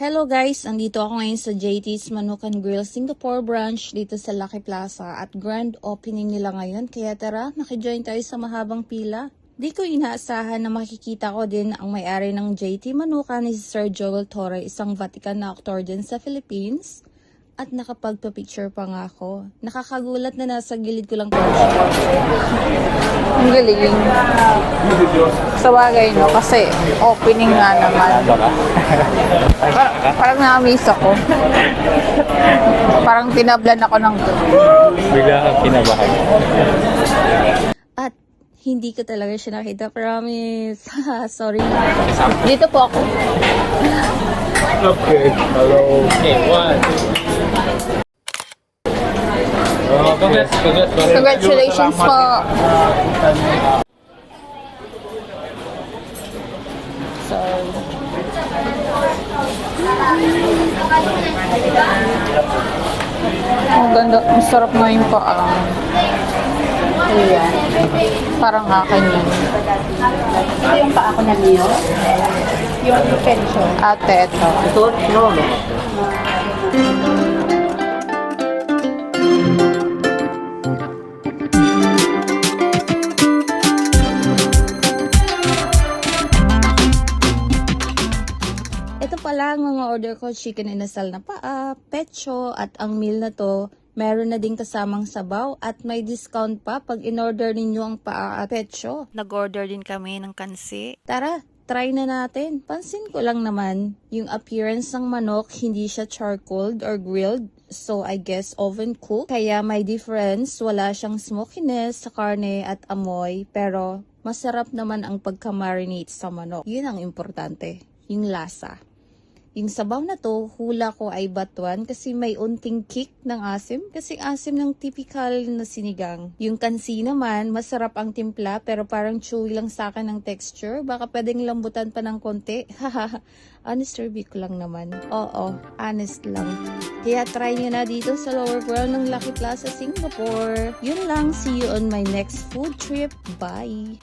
Hello guys, andito ako ngayon sa JT's Manukan Grill Singapore branch dito sa Lucky Plaza at grand opening nila ngayon. Kaya tara, makijoin tayo sa mahabang pila. Di ko inaasahan na makikita ko din ang may-ari ng JT Manukan ni si Sir Joel Torre, isang Vatican na aktor din sa Philippines. At nakapagpa-picture pa nga ako. Nakakagulat na nasa gilid ko lang po galing. Sa bagay, no? Kasi opening nga naman. Parang, parang na-amaze ako. parang tinablan ako ng Bigla kang kinabahan. At hindi ko talaga siya nakita, promise. Sorry. Dito po ako. Okay. Hello. Okay, one. Congrats, congrats. Congratulations po. Sorry. Ang ganda, ang sarap nga yung paa. Ayan. Parang akin yun. Ito yung paa ko na niyo. Yung pension. Ate, ito. Ito, no, no. Ito pala ang mga order ko, chicken inasal na paa, pecho, at ang meal na to, meron na din kasamang sabaw at may discount pa pag in-order ninyo ang paa at pecho. Nag-order din kami ng kansi. Tara, try na natin. Pansin ko lang naman, yung appearance ng manok, hindi siya charcoaled or grilled. So, I guess oven cooked. Kaya may difference. Wala siyang smokiness sa karne at amoy. Pero, masarap naman ang pagka-marinate sa manok. Yun ang importante. Yung lasa. Yung sabaw na to, hula ko ay batuan kasi may unting kick ng asim. Kasi asim ng typical na sinigang. Yung kansi naman, masarap ang timpla pero parang chewy lang sa akin ng texture. Baka pwedeng lambutan pa ng konti. Honest review ko lang naman. Oo, honest lang. Kaya try nyo na dito sa lower ground ng Lucky Plaza, Singapore. Yun lang, see you on my next food trip. Bye!